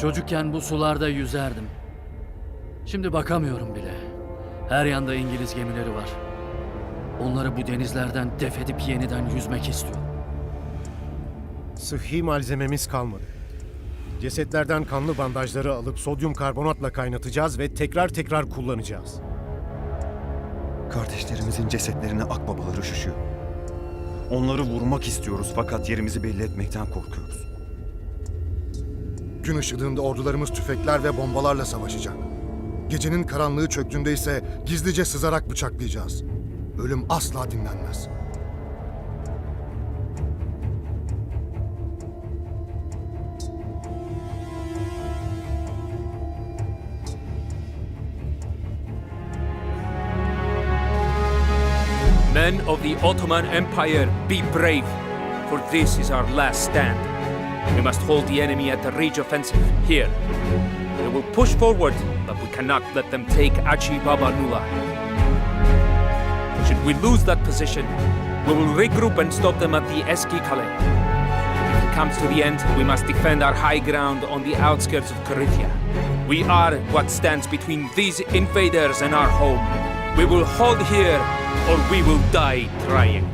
Çocukken bu sularda yüzerdim. Şimdi bakamıyorum bile. Her yanda İngiliz gemileri var. Onları bu denizlerden def edip yeniden yüzmek istiyorum. Sıhhi malzememiz kalmadı. Cesetlerden kanlı bandajları alıp sodyum karbonatla kaynatacağız ve tekrar tekrar kullanacağız. Kardeşlerimizin cesetlerine akbabalar üşüşüyor. Onları vurmak istiyoruz fakat yerimizi belli etmekten korkuyoruz. Gün ışığında ordularımız tüfekler ve bombalarla savaşacak. Gecenin karanlığı çöktüğünde ise gizlice sızarak bıçaklayacağız. Ölüm asla dinlenmez. Men of the Ottoman Empire, be brave, for this is our last stand. We must hold the enemy at the Ridge Offensive, here. We will push forward, but we cannot let them take Achi Baba Nula. Should we lose that position, we will regroup and stop them at the Eski Calais. If it comes to the end, we must defend our high ground on the outskirts of Carinthia. We are what stands between these invaders and our home. We will hold here, or we will die trying.